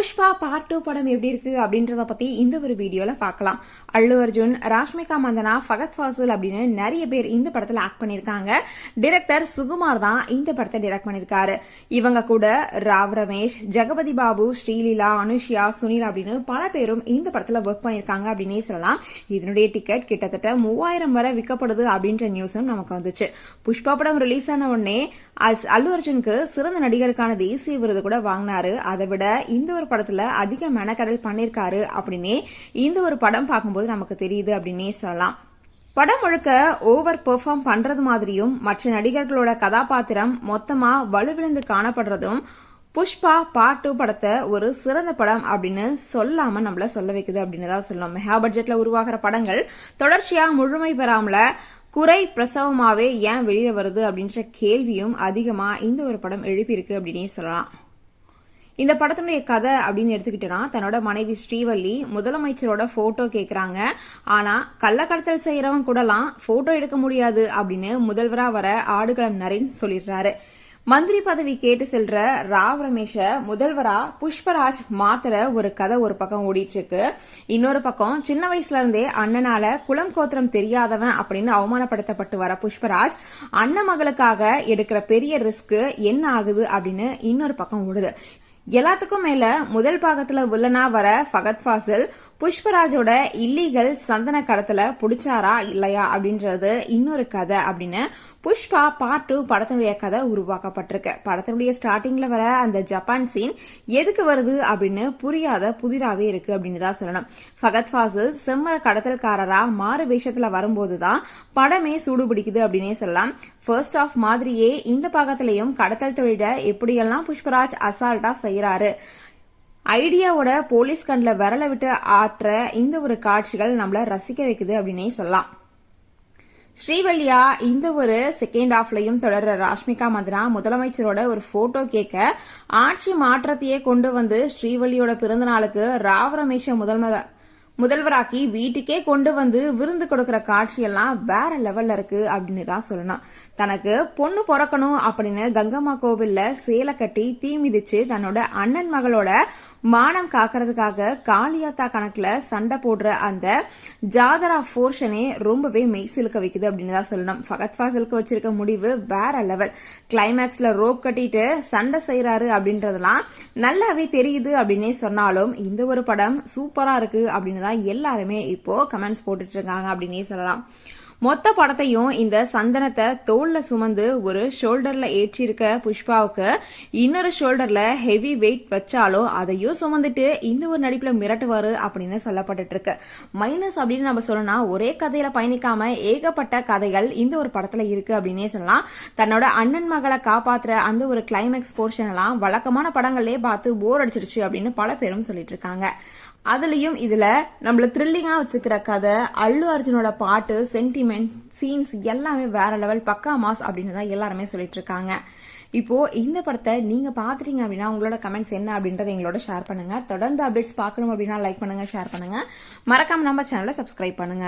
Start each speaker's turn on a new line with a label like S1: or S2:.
S1: Pushpa part two படம் எப்படி இருக்கு அப்படின்றத பத்தி இந்த ஒரு வீடியோல பார்க்கலாம். அல்லு அர்ஜுன் ராஷ்மிகா மந்தனா ஃபகத் ஃபாசில் அப்படின்னு நிறைய பேர் இந்த படத்துல ஆக்ட் பண்ணியிருக்காங்க. டிரெக்டர் சுகுமார் தான் இந்த படத்தை டிரெக்ட் பண்ணியிருக்காரு. இவங்க கூட ராவ் ரமேஷ் ஜெகபதி பாபு ஸ்ரீலீலா அனுஷியா சுனில் அப்படின்னு பல பேரும் இந்த படத்துல ஒர்க் பண்ணியிருக்காங்க அப்படின்னே சொல்லலாம். இதனுடைய டிக்கெட் கிட்டத்தட்ட மூவாயிரம் வரை விற்கப்படுது அப்படின்ற நியூஸும் நமக்கு வந்துச்சு. புஷ்பா படம் ரிலீஸ் ஆன உடனே அல்லு அர்ஜுனுக்கு சிறந்த நடிகருக்கான தேசிய விருது கூட வாங்கினாரு. அதை விட இந்த ஒரு படத்துல அதிக மெனக்கடல் பண்ணிருக்காரு அப்படின்னே இந்த ஒரு படம் பார்க்கும்போது நமக்கு தெரியுது அப்படின்னே சொல்லலாம். படம் முழுக்க ஓவர் பெர்ஃபார்ம் பண்றது மாதிரியும் மற்ற நடிகர்களோட கதாபாத்திரம் மொத்தமா வலுவிழந்து காணப்படுறதும் புஷ்பா பார்ட் டூ படத்தை ஒரு சிறந்த படம் அப்படின்னு சொல்லாம நம்மள சொல்ல வைக்குது அப்படின்னு தான் சொல்லணும் மெகா பட்ஜெட்ல உருவாகிற படங்கள் தொடர்ச்சியா முழுமை பெறாமல குறை பிரசவமாவே ஏன் வெளியில வருது அப்படின்ற கேள்வியும் அதிகமா இந்த ஒரு படம் எழுப்பியிருக்கு அப்படின்னே சொல்லலாம். இந்த படத்தினுடைய கதை அப்படின்னு எடுத்துக்கிட்டோம்னா தன்னோட மனைவி ஸ்ரீவள்ளி முதலமைச்சரோட போட்டோ கேட்கறாங்க ஆனா கள்ளக்கடத்தல் செய்யறவன் கூடலாம் போட்டோ எடுக்க முடியாது அப்படின்னு முதல்வரா வர ஆடுகளம் நரேன் சொல்லிடுறாரு. மந்திரி பதவி கேட்டு செல்ற ராவ் ரமேஷ முதல்வரா புஷ்பராஜ் மாத்திர ஒரு கதை ஒரு பக்கம் ஓடிட்டு இருக்கு இன்னொரு பக்கம் சின்ன வயசுல இருந்தே அண்ணனால குலம் கோத்திரம் தெரியாதவன் அப்படின்னு அவமானப்படுத்தப்பட்டு வர புஷ்பராஜ் அண்ணன் மகளுக்காக எடுக்கிற பெரிய ரிஸ்க் என்ன ஆகுது அப்படின்னு இன்னொரு பக்கம் ஓடுது. எல்லாத்துக்கும் மேல முதல் பாகத்துல வில்லனா வர ஃபகத் ஃபாசில் புஷ்பராஜோட இல்லீகல் சந்தன கடத்தல புடிச்சாரா இல்லையா அப்படின்றது இன்னொரு கதை அப்படின்னு புஷ்பா பார்ட் டூ படத்தினுடைய கதை உருவாக்கப்பட்டிருக்கு. படத்தினுடைய ஸ்டார்டிங்ல வர அந்த ஜப்பான் சீன் எதுக்கு வருது அப்படின்னு புரியாத புதிராவே இருக்கு அப்படின்னு தான் சொல்லணும். ஃபகத் ஃபாசில் செம்மர கடத்தல்காரரா மாறு வேஷத்துல வரும்போதுதான் படமே சூடு பிடிக்குது அப்படின்னே சொல்லலாம். ஃபர்ஸ்ட் ஆஃப் மாதிரியே இந்த பாகத்திலையும் கடத்தல் தொழில எப்படியெல்லாம் புஷ்பராஜ் அசால்ட்டா செய்யறாரு ஐடியாவோட போலீஸ் கண்ணில் விரல விட்டு ஆற்ற இந்த ஒரு காட்சிகள் நம்மள ரசிக்க வைக்குது அப்படின்னே சொல்லலாம். ஸ்ரீவல்லியா இந்த ஒரு செகண்ட் ஹாஃப்லையும் தொடர்ற ராஷ்மிகா மந்திரா முதலமைச்சரோட ஒரு போட்டோ கேட்க ஆட்சி மாற்றத்தையே கொண்டு வந்து ஸ்ரீவல்லியோட பிறந்த நாளுக்கு ராவ் ரமேஷ முதல்வர் முதல்வராக்கி வீட்டுக்கே கொண்டு வந்து விருந்து கொடுக்கிற காட்சியெல்லாம் வேற லெவல்ல இருக்கு அப்படின்னு தான் சொல்லணும். தனக்கு பொண்ணு பிறக்கணும் அப்படின்னு கங்கம்மா கோவில்ல சேலை கட்டி தீ மிதிச்சு தன்னோட அண்ணன் மகளோட மானம் காக்கிறதுக்காக காளியாத்தா கணக்குல சண்டை போடுற அந்த ஜாதரா போர்ஷனே ரொம்பவே மெய் சிலுக்க வைக்குது அப்படின்னு தான் சொல்லணும். ஃபகத் ஃபாசிலுக்கு வச்சிருக்க முடிவு வேற லெவல் கிளைமேக்ஸ்ல ரோப் கட்டிட்டு சண்டை செய்யறாரு அப்படின்றதெல்லாம் நல்லாவே தெரியுது அப்படின்னே சொன்னாலும் இந்த ஒரு படம் சூப்பரா இருக்கு அப்படின்னு தான் எல்லாருமே இப்போ கமெண்ட்ஸ் போட்டுட்டு இருக்காங்க அப்படின்னே சொல்லலாம். மொத்த படத்தையும் இந்த சந்தனத்தை தோல்ல சுமந்து ஒரு ஷோல்டர்ல ஏற்றிருக்க புஷ்பாவுக்கு இன்னொரு ஷோல்டர்ல ஹெவி வெயிட் வச்சாலும் அதையும் சுமந்துட்டு இந்த ஒரு நடிப்புல மிரட்டுவாரு அப்படின்னு சொல்லப்பட்டு இருக்கு மைனஸ் அப்படின்னு நம்ம சொல்லணும்னா ஒரே கதையில பயணிக்காம ஏகப்பட்ட கதைகள் இந்த ஒரு படத்துல இருக்கு அப்படின்னே சொல்லலாம். தன்னோட அண்ணன் மகளை காப்பாத்துற அந்த ஒரு கிளைமேக்ஸ் போர்ஷன் எல்லாம் வழக்கமான படங்களே பார்த்து போர் அடிச்சிருச்சு அப்படின்னு பல பேரும் சொல்லிட்டு இருக்காங்க அதுலயும் இதுல நம்மள த்ரில்லிங்கா வச்சுக்கிற கதை அல்லு அர்ஜுனோட பாட்டு சென்டிமெண்ட் சென்டிமெண்ட் சீன்ஸ் எல்லாமே வேற லெவல் பக்கா மாஸ் அப்படின்னு தான் எல்லாருமே சொல்லிட்டு இருக்காங்க இப்போ இந்த படத்தை நீங்க பாத்துட்டீங்க அப்படின்னா உங்களோட கமெண்ட்ஸ் என்ன அப்படின்றத எங்களோட ஷேர் பண்ணுங்க. தொடர்ந்து அப்டேட்ஸ் பார்க்கணும் அப்படின்னா லைக் பண்ணுங்க ஷேர் பண்ணுங்க. மறக்காம நம்ம சேனலை சப்ஸ்கிரைப் பண்ணுங்க.